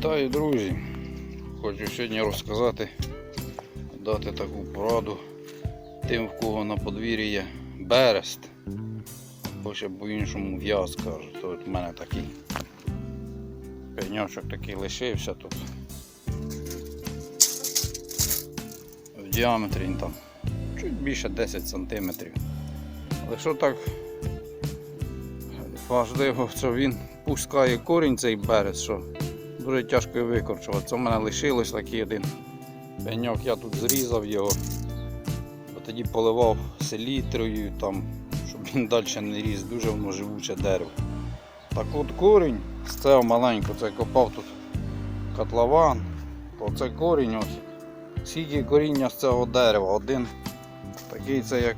Вітаю, друзі! Хочу сьогодні розказати, дати таку пораду тим, в кого на подвір'ї є берест. Або ще по-іншому в'яз кажуть. То от в мене такий пеньочок такий лишився тут. В діаметрі він там чуть більше 10 см. Але що так важливо, що він пускає корінь цей берест, що дуже тяжко його викорчувати. В мене лишилось такий один пеньок, я тут зрізав його, а тоді поливав селітрою, там, щоб він далі не ріс, дуже воно живуче дерево. Так от корінь з цього маленького, це копав тут котлован, то це корінь ось. Скільки коріння з цього дерева? Один такий це як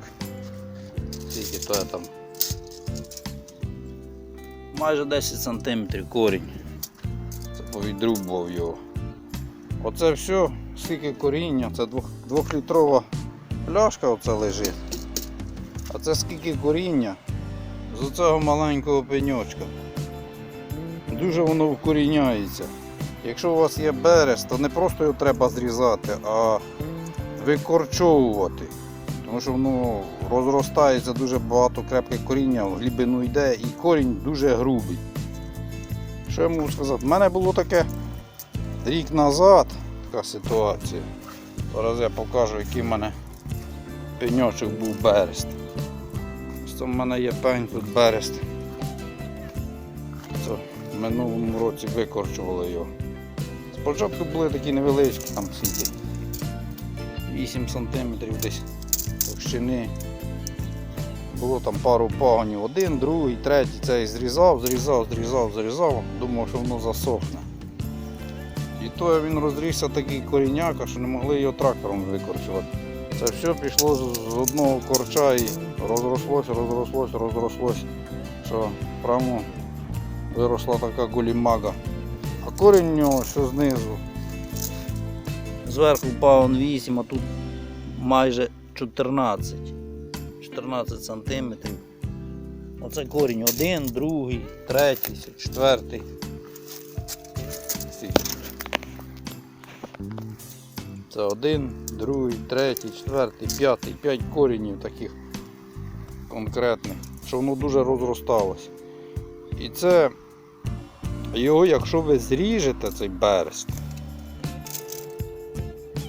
скільки то я там. Майже 10 см корінь. Повідрубував його. Оце все, скільки коріння, це двох- двохлітрова пляшка оце лежить. А це скільки коріння з оцього маленького пеньочка. Дуже воно вкоріняється. Якщо у вас є берест, то не просто його треба зрізати, а викорчовувати. Тому що воно розростається дуже багато крепке коріння, в глибину йде і корінь дуже грубий. Що я можу сказати? У мене було таке рік назад така ситуація. Зараз я покажу, який в мене пеньочок був берест. Ось Це в мене є пень тут берест. Це в минулому році викорчували його. Спочатку були такі невеличкі, там скільки 8 см десь товщини. Було там пару пагонів, один, другий, третій, цей зрізав, зрізав, зрізав, зрізав, думав, що воно засохне. І то він розрісся такий коріняка, що не могли його трактором викорчувати. Це все пішло з одного корча і розрослось, розрослось, розрослось, що прямо виросла така гулімага. А корінь у нього що знизу. Зверху пагон 8, а тут майже 14. 14 сантиметрів. Оце корінь один, другий, третій, четвертий. Це один, другий, третій, четвертий, п'ятий, п'ять корінів таких конкретних, що воно дуже розросталося. І це його, якщо ви зріжете цей берест,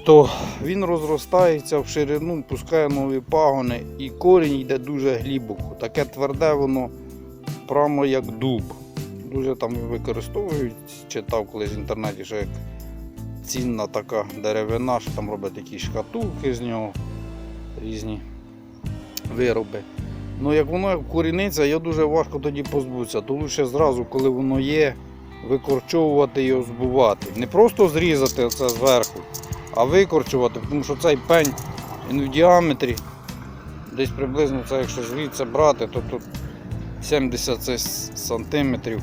то він розростається в ширину, пускає нові пагони і корінь йде дуже глибоко. Таке тверде воно прямо як дуб. Дуже там використовують, читав колись в інтернеті, що як цінна така деревина, що там роблять якісь шкатулки з нього, різні вироби. Ну як воно як коріниться, його дуже важко тоді позбутися. То лише зразу, коли воно є, викорчовувати його збувати. Не просто зрізати це зверху, а викорчувати, тому що цей пень він в діаметрі, десь приблизно це, якщо звідси брати, то тут 70 це сантиметрів.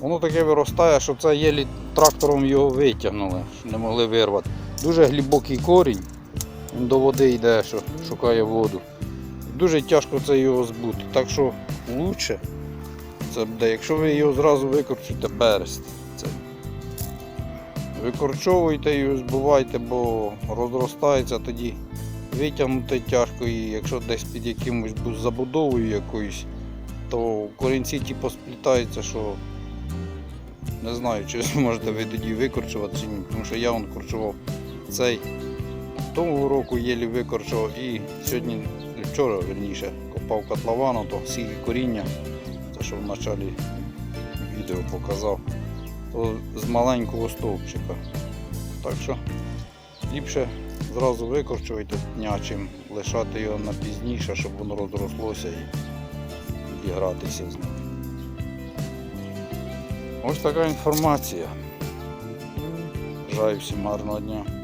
Воно таке виростає, що це єлі трактором його витягнули, що не могли вирвати. Дуже глибокий корінь, він до води йде, що шукає воду. Дуже тяжко це його збути. Так що краще це буде, якщо ви його зразу викорчуєте берест. Викорчовуйте і збивайте, бо розростається тоді витягнути тяжко і якщо десь під якимось забудовою якоюсь, то корінці ті посплітаються, що не знаю, чи зможете ви тоді викорчувати чи ні, тому що я вон корчував цей того року єлі викорчував і сьогодні, вчора верніше, копав котловану, то скільки коріння, це що в початку відео показав з маленького стовпчика. Так що ліпше зразу викорчувати дня, чим лишати його на пізніше, щоб воно розрослося і, і гратися з ним. Ось така інформація. Бажаю всім гарного дня.